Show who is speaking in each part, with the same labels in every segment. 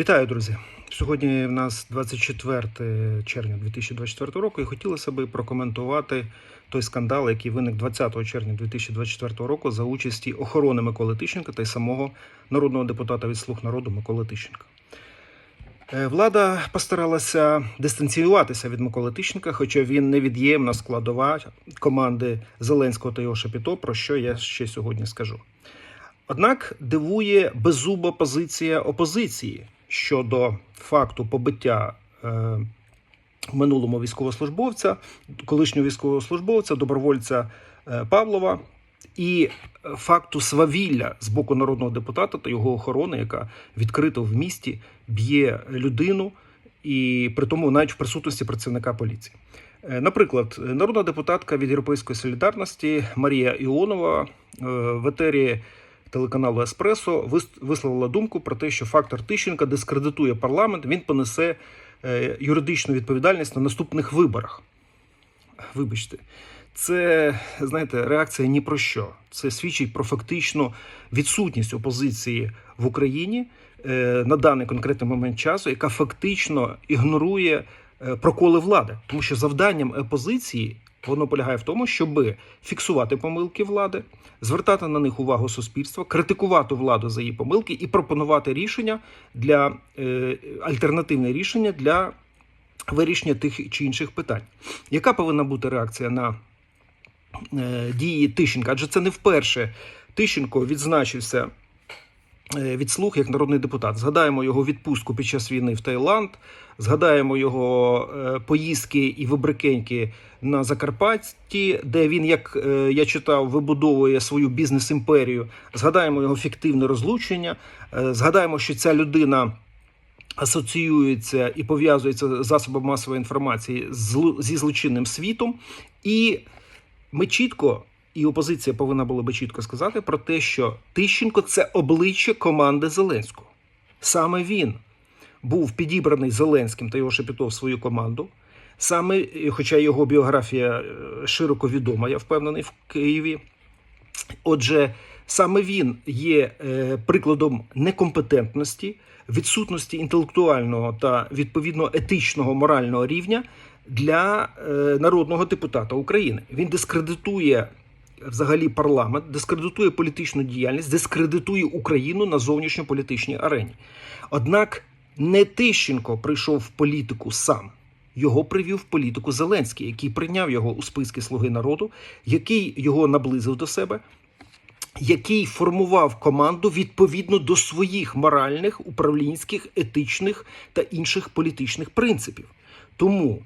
Speaker 1: Вітаю, друзі! Сьогодні в нас 24 червня 2024 року, і хотілося би прокоментувати той скандал, який виник 20 червня 2024 року за участі охорони Миколи Тищенка та й самого народного депутата від слуг народу Миколи Тищенка. Е, Влада постаралася дистанціюватися від Миколи Тищенка, хоча він невід'ємна складова команди Зеленського та його Шапіто, про що я ще сьогодні скажу. Однак дивує беззуба позиція опозиції щодо факту побиття е, в минулому військовослужбовця, колишнього військовослужбовця, добровольця е, Павлова, і факту свавілля з боку народного депутата та його охорони, яка відкрито в місті б'є людину, і при тому навіть в присутності працівника поліції. Е, Наприклад, народна депутатка від Європейської солідарності Марія Іонова е, в етері телеканалу Еспресо висловила думку про те, що фактор Тищенка дискредитує парламент, він понесе е, юридичну відповідальність на наступних виборах. Вибачте, це знаєте, реакція ні про що. Це свідчить про фактичну відсутність опозиції в Україні е, на даний конкретний момент часу, яка фактично ігнорує е, проколи влади, тому що завданням опозиції воно полягає в тому, щоб фіксувати помилки влади, звертати на них увагу суспільства, критикувати владу за її помилки і пропонувати рішення для е, альтернативне рішення для вирішення тих чи інших питань. Яка повинна бути реакція на е, дії Тищенка? Адже це не вперше Тищенко відзначився від слуг як народний депутат. Згадаємо його відпустку під час війни в Таїланд, згадаємо його е, поїздки і вибрикеньки на Закарпатті, де він, як е, я читав, вибудовує свою бізнес-імперію. Згадаємо його фіктивне розлучення. Е, Згадаємо, що ця людина асоціюється і пов'язується з засобами масової інформації зі злочинним світом. І ми чітко, і опозиція повинна була би чітко сказати про те, що Тищенко це обличчя команди Зеленського. Саме він був підібраний Зеленським та його Шепетов в свою команду. Саме, хоча його біографія е, широко відома, я впевнений в Києві. Отже, саме він є е, прикладом некомпетентності, відсутності інтелектуального та відповідно етичного морального рівня для е, народного депутата України. Він дискредитує взагалі парламент, дискредитує політичну діяльність, дискредитує Україну на зовнішньополітичній арені. Однак не Тищенко прийшов в політику сам. Його привів в політику Зеленський, який прийняв його у списки Слуги народу, який його наблизив до себе, який формував команду відповідно до своїх моральних, управлінських, етичних та інших політичних принципів. Тому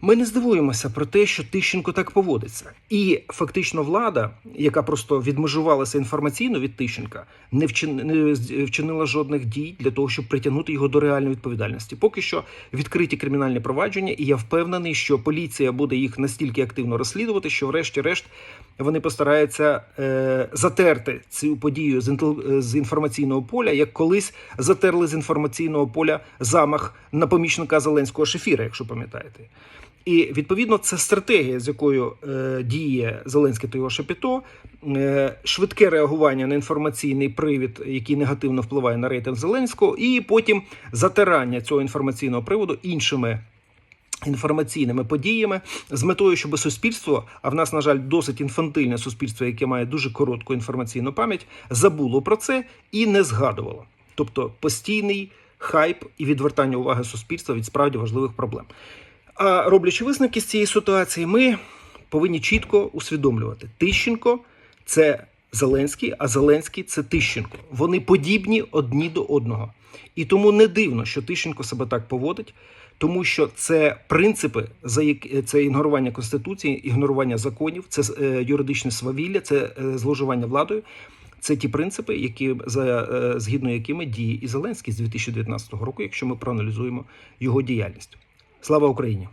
Speaker 1: ми не здивуємося про те, що Тищенко так поводиться, і фактично влада, яка просто відмежувалася інформаційно від Тищенка, не вчинила жодних дій для того, щоб притягнути його до реальної відповідальності. Поки що відкриті кримінальні провадження, і я впевнений, що поліція буде їх настільки активно розслідувати, що, врешті-решт, вони постараються е, затерти цю подію з, з інформаційного поля, як колись затерли з інформаційного поля замах на помічника Зеленського Шефіра, якщо пам'ятаєте. І відповідно це стратегія, з якою е, діє Зеленський та його Шапіто, е, швидке реагування на інформаційний привід, який негативно впливає на рейтинг Зеленського, і потім затирання цього інформаційного приводу іншими. Інформаційними подіями з метою, щоб суспільство, а в нас, на жаль, досить інфантильне суспільство, яке має дуже коротку інформаційну пам'ять, забуло про це і не згадувало. Тобто постійний хайп і відвертання уваги суспільства від справді важливих проблем. А роблячи висновки з цієї ситуації, ми повинні чітко усвідомлювати: Тищенко це Зеленський, а Зеленський це Тищенко. Вони подібні одні до одного. І тому не дивно, що Тищенко себе так поводить, тому що це принципи, за які це ігнорування конституції, ігнорування законів, це е, юридичне свавілля, це е, зловживання владою. Це ті принципи, які за е, згідно якими діє і Зеленський з 2019 року, якщо ми проаналізуємо його діяльність. Слава Україні!